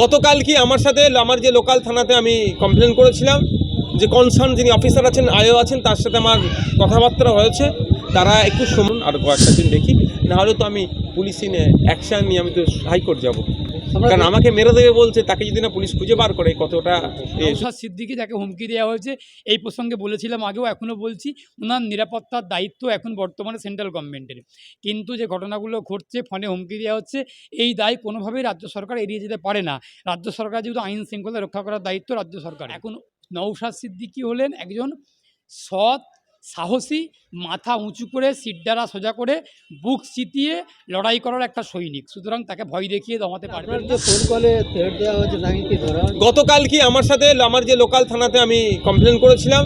গতকাল কি আমার সাথে আমার যে লোকাল থানাতে আমি কমপ্লেন করেছিলাম, যে কনসার্ন যিনি অফিসার আছেন আয়ও আছেন, তার সাথে আমার কথাবার্তা হয়েছে। তারা একটু শুনুন আর কয়েকটা দিন দেখি। নাহলে তো আমি পুলিশ নিয়ে অ্যাকশান নিয়ে আমি তো হাইকোর্ট যাব। কারণ আমাকে মেরে দেবে বলছে তাকে যদি না পুলিশ খুঁজে বার করে কতটা এ, নৌসাদ সিদ্দিকি যাকে হুমকি দেওয়া হয়েছে এই প্রসঙ্গে বলেছিলাম আগেও এখনও বলছি ওনার নিরাপত্তার দায়িত্ব এখন বর্তমানে সেন্ট্রাল গভর্নমেন্টের। কিন্তু যে ঘটনাগুলো ঘটছে ফোনে হুমকি দেওয়া হচ্ছে এই দায় কোনোভাবেই রাজ্য সরকার এড়িয়ে যেতে পারে না। রাজ্য সরকার যেহেতু আইন শৃঙ্খলা রক্ষা করার দায়িত্ব রাজ্য সরকার এখন নৌসাদ সিদ্দিকি হলেন একজন সৎ সাহসী মাথা উঁচু করে সিটডারা সোজা করে বুক চিতিয়ে লড়াই করার একটা সৈনিক। সুতরাং তাকে ভয় দেখিয়ে দমাতে পারবে আপনার যে ফোন কলে থ্রেট দেওয়া হয়েছে তাকে কি ধরা হয়েছে? গতকাল কি আমার সাথে আমার যে লোকাল থানাতে আমি কমপ্লেন করেছিলাম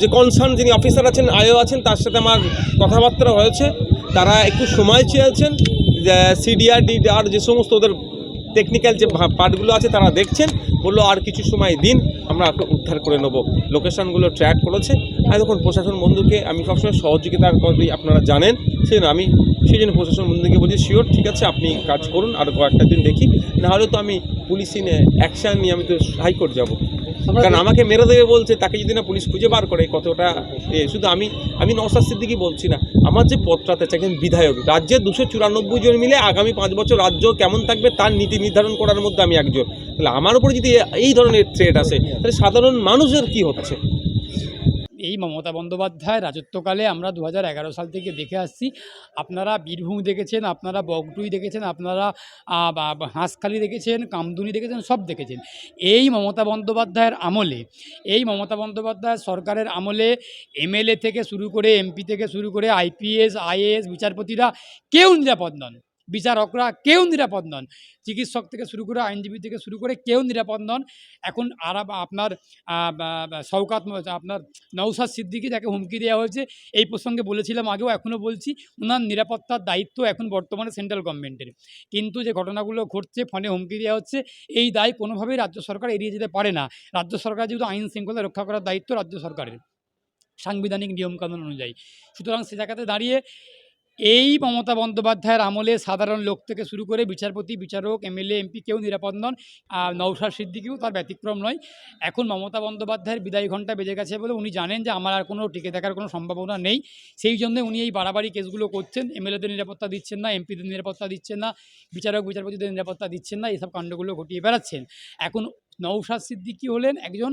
যে কনসার্ন যিনি অফিসার আছেন আয়ও আছেন তার সাথে আমার কথাবার্তা হয়েছে। তারা একটু সময় চেয়েছেন সিডিআর ডিডিআর যে সমস্ত ওদের টেকনিক্যাল যে পার্টগুলো আছে তারা দেখছেন, বলল আর কিছু সময় দিন, আমরা উদ্ধার করে নেব। লোকেশানগুলো ট্র্যাক করেছে। আর দেখুন, প্রশাসন বন্ধুকে আমি সবসময় সহযোগিতা করি, আপনারা জানেন। সেই আমি, সেই জন্য প্রশাসন বন্ধুকে বলছি শিওর ঠিক আছে, আপনি কাজ করুন, আর কয়েকটা দিন দেখি। নাহলে তো আমি পুলিশ নিয়ে অ্যাকশান নিয়ে আমি তো হাইকোর্ট যাব। কারণ আমাকে মেরে দেবে বলছে তাকে যদি না পুলিশ খুঁজে বার করে কতটা এ শুধু আমি আমি নসাদ দিকেই বলছি না আমার যে পদটাতে চাই বিধায়ক রাজ্যে দুশো চুরানব্বই জন মিলে আগামী পাঁচ বছর রাজ্য কেমন থাকবে তার নীতি নির্ধারণ করার মধ্যে আমি একজন। তাহলে আমার উপরে যদি এই ধরনের থ্রেট আসে তাহলে সাধারণ মানুষের কি হচ্ছে? এই মমতা বন্দ্যোপাধ্যায় রাজত্বকালে আমরা দু হাজার এগারো সাল থেকে দেখে আসছি। আপনারা বীরভূম দেখেছেন, আপনারা বগটুই দেখেছেন, আপনারা হাঁসখালি দেখেছেন, কামদুনি দেখেছেন, সব দেখেছেন। এই মমতা বন্দ্যোপাধ্যায়ের আমলে, এই মমতা বন্দ্যোপাধ্যায় সরকারের আমলে এমএলএ থেকে শুরু করে, এমপি থেকে শুরু করে, আইপিএস, আইএএস বিচারপতিরা কেউ নিরাপদ নন। বিচারকরা কেউ নিরাপদ নন। চিকিৎসক থেকে শুরু করে আইনজীবী থেকে শুরু করে কেউ নিরাপদ নন। এখন আর আপনার শওকাত আপনার নৌসাদ সিদ্দিকি যাকে হুমকি দেওয়া হয়েছে, এই প্রসঙ্গে বলেছিলাম, আগেও এখনও বলছি ওনার নিরাপত্তার দায়িত্ব এখন বর্তমানে সেন্ট্রাল গভর্নমেন্টের। কিন্তু যে ঘটনাগুলো ঘটছে, ফোনে হুমকি দেওয়া হচ্ছে, এই দায় কোনোভাবেই রাজ্য সরকার এড়িয়ে যেতে পারে না। রাজ্য সরকার যেহেতু আইন শৃঙ্খলা রক্ষা করার দায়িত্ব রাজ্য সরকারের, সাংবিধানিক নিয়মকানুন অনুযায়ী। সুতরাং সে জায়গাতে দাঁড়িয়ে এই মমতা বন্দ্যোপাধ্যায়ের আমলে সাধারণ লোক থেকে শুরু করে বিচারপতি, বিচারক, এমএলএ, এমপি কেউ নিরাপদ নন। নৌসার সিদ্দিকিও তার ব্যতিক্রম নয়। এখন মমতা বন্দ্যোপাধ্যায়ের বিদায় ঘণ্টা বেজে গেছে বলে উনি জানেন যে আমার আর কোনো টিকে থাকার কোনো সম্ভাবনা নেই। সেই জন্য উনি এই বাড়াবাড়ি কেসগুলো করছেন। এমএলএদের নিরাপত্তা দিচ্ছেন না, এমপিদের নিরাপত্তা দিচ্ছেন না, বিচারক, বিচারপতিদের নিরাপত্তা দিচ্ছেন না এইসব কাণ্ডগুলো ঘটিয়ে বেড়াচ্ছেন। এখন নৌসাদ সিদ্দিকি হলেন একজন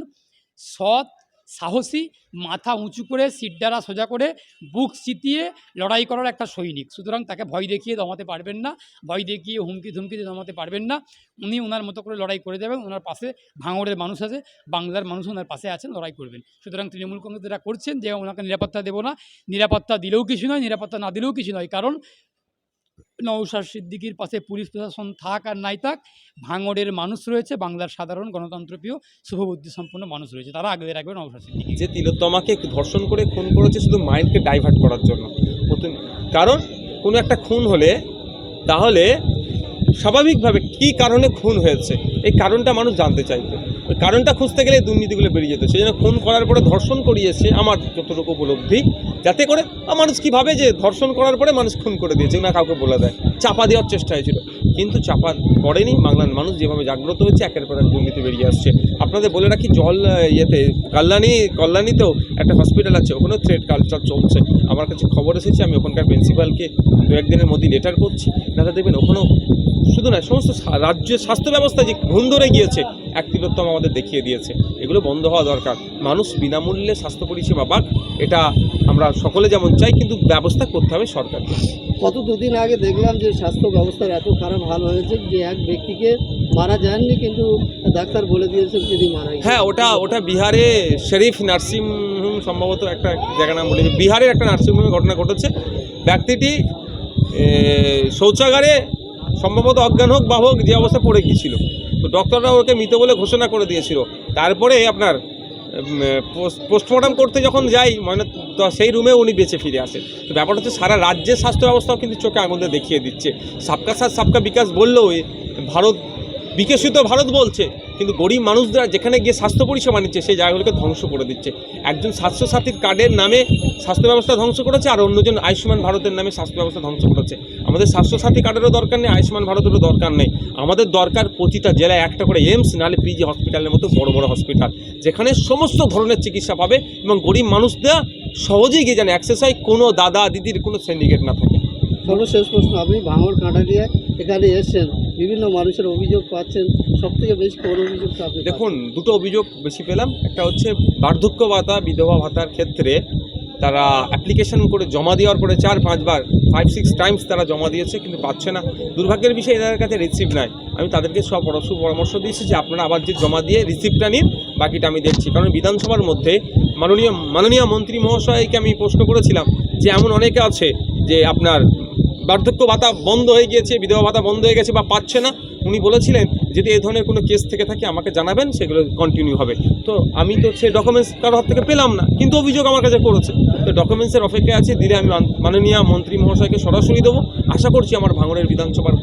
সৎ সাহসী, মাথা উঁচু করে সিটডারা সোজা করে, বুক চিতিয়ে লড়াই করার একটা সৈনিক। সুতরাং তাকে ভয় দেখিয়ে দমাতে পারবেন না, ভয় দেখিয়ে হুমকি ধুমকি দিয়ে দমাতে পারবেন না। উনি ওনার মতো করে লড়াই করে যাবেন ওনার পাশে ভাঙড়ের মানুষ আছে, বাংলার মানুষ ওনার পাশে আছেন, লড়াই করবেন। সুতরাং তৃণমূল কংগ্রেস যেটা করছেন, যে ওনাকে নিরাপত্তা দেবো না, নিরাপত্তা দিলেও কিছু নয়, নিরাপত্তা না দিলেও কিছু নয়। কারণ নৌসার সিদ্দিকির পাশে পুলিশ প্রশাসন থাক আর নাই থাক, ভাঙড়ের মানুষ রয়েছে, বাংলার সাধারণ গণতন্ত্রপ্রিয় শুভবুদ্ধি সম্পন্ন মানুষ রয়েছে। তারা আগলে রাখবে নৌসার সিদ্দিকি যে তিলোত্তমাকে ধর্ষণ করে খুন করেছে শুধু মাইন্ডকে ডাইভার্ট করার জন্য। কারণ কোনো একটা খুন হলে তাহলে স্বাভাবিকভাবে কী কারণে খুন হয়েছে, এই কারণটা মানুষ জানতে ওই কারণটা খুঁজতে গেলে দুর্নীতিগুলো বেরিয়ে যেত। সেই জন্য খুন করার পরে ধর্ষণ করিয়েছে আমার যতটুকু উপলব্ধি। যাতে করে মানুষ কী ভাবে যে ধর্ষণ করার পরে মানুষ খুন করে দিয়েছে, না কাউকে বলে দেয় চাপা দেওয়ার চেষ্টা হয়েছিল। কিন্তু চাপা করেনি বাংলার মানুষ যেভাবে জাগ্রত হয়েছে, একের পর এক দুর্নীতি বেরিয়ে আসছে। আপনাদের বলে রাখি, জল ইয়েতে, কল্যাণী, কল্যাণীতেও একটা হসপিটাল আছে, ওখানেও থ্রেড কালচার চলছে। আমার কাছে খবর এসেছে, আমি ওখানকার প্রিন্সিপালকে দু একদিনের মধ্যে লেটার করছি। দাদা দেখবেন ওখানেও শুধু না, সমস্ত রাজ্যের স্বাস্থ্য ব্যবস্থা যে ঘুম ধরে গিয়েছে, এক তিলোত্তম আমাদের দেখিয়ে দিয়েছে। এগুলো বন্ধ হওয়া দরকার। মানুষ বিনামূল্যে স্বাস্থ্য পরিষেবা পাক, এটা আমরা সকলে যেমন চাই, কিন্তু ব্যবস্থা করতে হবে সরকারকে। গত দুদিন আগে দেখলাম যে স্বাস্থ্য ব্যবস্থার এত খারাপ হাল হয়েছে যে এক ব্যক্তিকে মারা যাননি কিন্তু ডাক্তার বলে দিয়েছে তিনি মারা হ্যাঁ ওটা ওটা বিহারে শরীফ নার্সিং হোম সম্ভবত একটা জায়গা নাম বলেছে। বিহারের একটা নার্সিংহোমে ঘটনা ঘটেছে। ব্যক্তিটি শৌচাগারে সম্ভবত অজ্ঞান হোক বা হোক যে অবস্থা পড়ে গিয়েছিল। তো ডক্টররা ওকে মৃত বলে ঘোষণা করে দিয়েছিল। তারপরে আপনার পোস্টমর্টম করতে যখন যাই, ময়না সেই রুমে উনি বেঁচে ফিরে আসে। তো ব্যাপারটা হচ্ছে সারা রাজ্যের স্বাস্থ্য ব্যবস্থাও কিন্তু চোখে আঙুলে দেখিয়ে দিচ্ছে। সাবকা সাথ সাবকা বিকাশ বললেও ভারত বিকশিত ভারত বলছে, কিন্তু গরিব মানুষরা যেখানে গিয়ে স্বাস্থ্য পরিষেবা নিচ্ছে, সেই জায়গাগুলোকে ধ্বংস করে দিচ্ছে। একজন স্বাস্থ্যসাথীর কার্ডের নামে স্বাস্থ্য ব্যবস্থা ধ্বংস করেছে, আর অন্যজন আয়ুষ্মান ভারতের নামে স্বাস্থ্য ব্যবস্থা ধ্বংস করেছে। আমাদের স্বাস্থ্যসাথী কার্ডেরও দরকার নেই, আয়ুষ্মান ভারতেরও দরকার নেই। আমাদের দরকার প্রতিটা জেলায় একটা করে এমস নাহলে পিজি হসপিটালের মতো বড় বড় হসপিটাল, যেখানে সমস্ত ধরনের চিকিৎসা পাবে এবং গরিব মানুষরা সহজেই গিয়ে যেন অ্যাক্সেস হয় কোনো দাদা, দিদির কোনো সিন্ডিকেট না থাকে। সর্বশেষ প্রশ্ন আপনি ভাঙড় কাঁটালিয়ায় এখানে এসেছেন, বিভিন্ন মানুষের অভিযোগ পাচ্ছেন সব থেকে বেশি কোন অভিযোগ দেখুন, দুটো অভিযোগ বেশি পেলাম। একটা হচ্ছে বার্ধক্য ভাতা, বিধবা ভাতার ক্ষেত্রে তারা অ্যাপ্লিকেশন করে জমা দেওয়ার পরে চার, পাঁচবার ফাইভ সিক্স টাইমস তারা জমা দিয়েছে, কিন্তু পাচ্ছে না। দুর্ভাগ্যের বিষয়ে এদের কাছে রিসিভ নাই। আমি তাদেরকে সব পরামর্শ পরামর্শ দিয়েছি যে আপনারা আবার যে জমা দিয়ে রিসিভটা নিন, বাকিটা আমি দেখছি। কারণ বিধানসভার মধ্যে মাননীয় মাননীয় মন্ত্রী মহাশয়কে আমি প্রশ্ন করেছিলাম যে এমন অনেকে আছে যে আপনার বার্ধক্য ভাতা বন্ধ হয়ে গিয়েছে, বিধবা ভাতা বন্ধ হয়ে গেছে বা পাচ্ছে না, উনি বলেছিলেন যদি এই ধরনের কোনো কেস থেকে থাকে, আমাকে জানাবেন, সেগুলো কন্টিনিউ হবে। তো আমি তো সেই ডকুমেন্টস কারোর হাত থেকে পেলাম না, কিন্তু অভিযোগ আমার কাছে করেছে। তো ডকুমেন্টসের অপেক্ষায় আছে, দিলে আমি মান- মাননীয় মন্ত্রী মহাশয়কে সরাসরি দেবো। আশা করছি আমার ভাঙড়ের বিধানসভার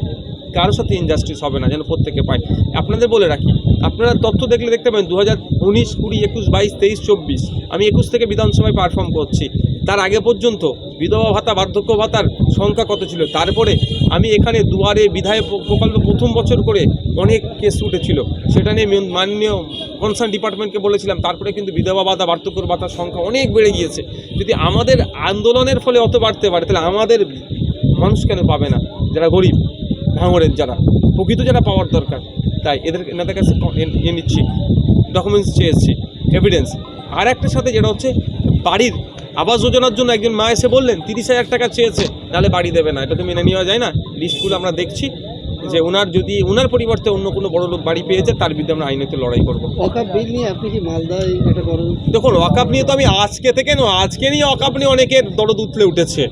কারোর সাথে ইনজাস্টিস হবে না, যেন প্রত্যেকে পায়। আপনাদের বলে রাখি, আপনারা তথ্য দেখলে দেখতে পাবেন দু হাজার উনিশ, কুড়ি, একুশ, বাইশ, তেইশ, চব্বিশ, আমি একুশ থেকে বিধানসভায় পারফর্ম করছি। তার আগে পর্যন্ত বিধবা ভাতা, বার্ধক্য ভাতার সংখ্যা কত ছিল? তারপরে আমি এখানে দুয়ারে বিধায়ক প্র- প্রকল্প প্রথম বছর করে অনেক কেস উঠেছিল। সেটা নিয়ে মাননীয় কনসার্ন ডিপার্টমেন্টকে বলেছিলাম, তারপরে কিন্তু বিধবা ভাতা, বার্ধক্য ভাতার সংখ্যা অনেক বেড়ে গিয়েছে। যদি আমাদের আন্দোলনের ফলে অত বাড়তে পারে, তাহলে আমাদের মানুষ কেন পাবে না? যারা গরিব, ভাঙড়ের যারা, প্রকৃত যারা পাওয়ার দরকার। তাই এদের এনাদের কাছে এ- নিচ্ছি ডকুমেন্টস চেয়েছি এভিডেন্স আর একটার সাথে যেটা হচ্ছে, বাড়ির আবাস যোজনার জন্য একজন মা এসে বললেন তিরিশ হাজার টাকা চেয়েছে তাহলে বাড়ি দেবে না। এটা তো মেনে নেওয়া যায় না। লিস্টগুলো আমরা দেখছি যে ওনার যদি ওনার পরিবর্তে অন্য কোনো বড় লোক বাড়ি পেয়েছে তার বিরুদ্ধে আমরা আইনত লড়াই করব। অকাপ বিল নিয়ে আপনি কি মালদায় একটা করেন দেখুন অকাপ নিয়ে তো আমি আজকে থেকে নয় আজকে নিয়ে অকাপ নিয়ে অনেকের দরদ উতলে উঠেছে।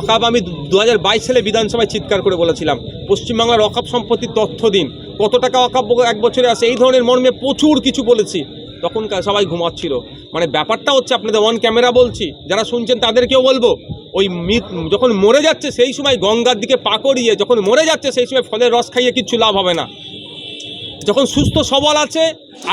অকাপ আমি দু হাজার বাইশ সালে বিধানসভায় চিৎকার করে বলেছিলাম পশ্চিমবাংলার অকাপ সম্পত্তির তথ্য দিন। কত টাকা অকাপ এক বছরে আসে? এই ধরনের মর্মে প্রচুর কিছু বলেছি। তখন সবাই ঘুমাচ্ছিল। মানে ব্যাপারটা হচ্ছে আপনাদের অন ক্যামেরা বলছি, যারা শুনছেন তাদেরকেও বলব, ওই যখন মরে যাচ্ছে সেই সময় গঙ্গার দিকে পা করিয়ে, যখন মরে যাচ্ছে সেই সময় ফলের রস খাইয়ে কিচ্ছু লাভ হবে না। যখন সুস্থ সবল আছে,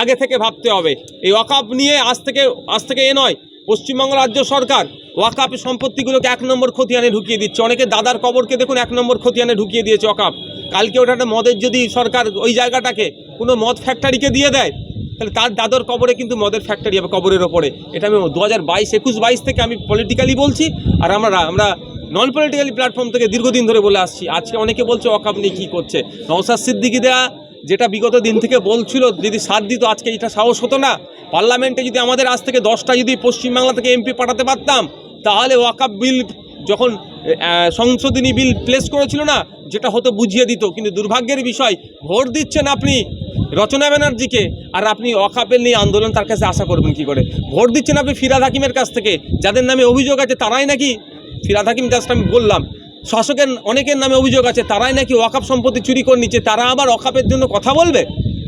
আগে থেকে ভাবতে হবে। এই ওয়াকাপ নিয়ে আজ থেকে আজ থেকে এ নয়, পশ্চিমবঙ্গ রাজ্য সরকার ওয়াকাপ সম্পত্তিগুলোকে এক নম্বর খতিয়ানে ঢুকিয়ে দিচ্ছে। অনেকে দাদার কবরকে দেখুন, এক নম্বর খতিয়ানে ঢুকিয়ে দিয়েছে ওয়াকাপ কালকে ওটা একটা মদের যদি সরকার ওই জায়গাটাকে কোনো মদ ফ্যাক্টরিকে দিয়ে দেয় তাহলে তার দাদর কবরে কিন্তু মদের ফ্যাক্টরি হবে, কবরের ওপরে। এটা আমি দু হাজার বাইশ, একুশ বাইশ থেকে আমি পলিটিক্যালি বলছি, আর আমরা আমরা নন পলিটিক্যালি প্ল্যাটফর্ম থেকে দীর্ঘদিন ধরে বলে আসছি। আজকে অনেকে বলছে ওয়াকাপ নিয়ে কী করছে? নওসাদ সিদ্দিকি দেয়া যেটা বিগত দিন থেকে বলছিল, যদি সাথ দিত, আজকে এটা সাহস হতো না। পার্লামেন্টে যদি আমাদের আজ থেকে দশটা যদি পশ্চিমবাংলা থেকে এমপি পাঠাতে পারতাম, তাহলে ওয়াকাপ বিল যখন সংশোধনী বিল প্লেস করেছিল না, যেটা হতো বুঝিয়ে দিত। কিন্তু দুর্ভাগ্যের বিষয়, ভোট দিচ্ছেন আপনি রচনা ব্যানার্জিকে আর আপনি অকাপেল নিয়ে আন্দোলন তার কাছে আশা করবেন কি করে? ভোট দিচ্ছেন আপনি ফিরাদ হাকিমের কাছ থেকে। যাদের নামে অভিযোগ আছে তারাই নাকি? ফিরাদ হাকিম জাস্ট আমি বললাম, শাসকের অনেকের নামে অভিযোগ আছে, তারাই নাকি ওয়াকাপ সম্পত্তি চুরি করে নিচ্ছে, তারা আবার ওয়াকাপের জন্য কথা বলবে?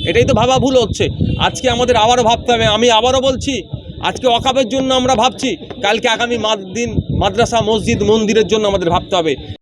এটাই তো ভাবা ভুল হচ্ছে। আজকে আমাদের আবারও ভাবতে হবে, আমি আবারও বলছি, আজকে ওয়াকাপের জন্য আমরা ভাবছি, কালকে আগামী মাদ দিন, মাদ্রাসা, মসজিদ, মন্দিরের জন্য আমাদের ভাবতে হবে।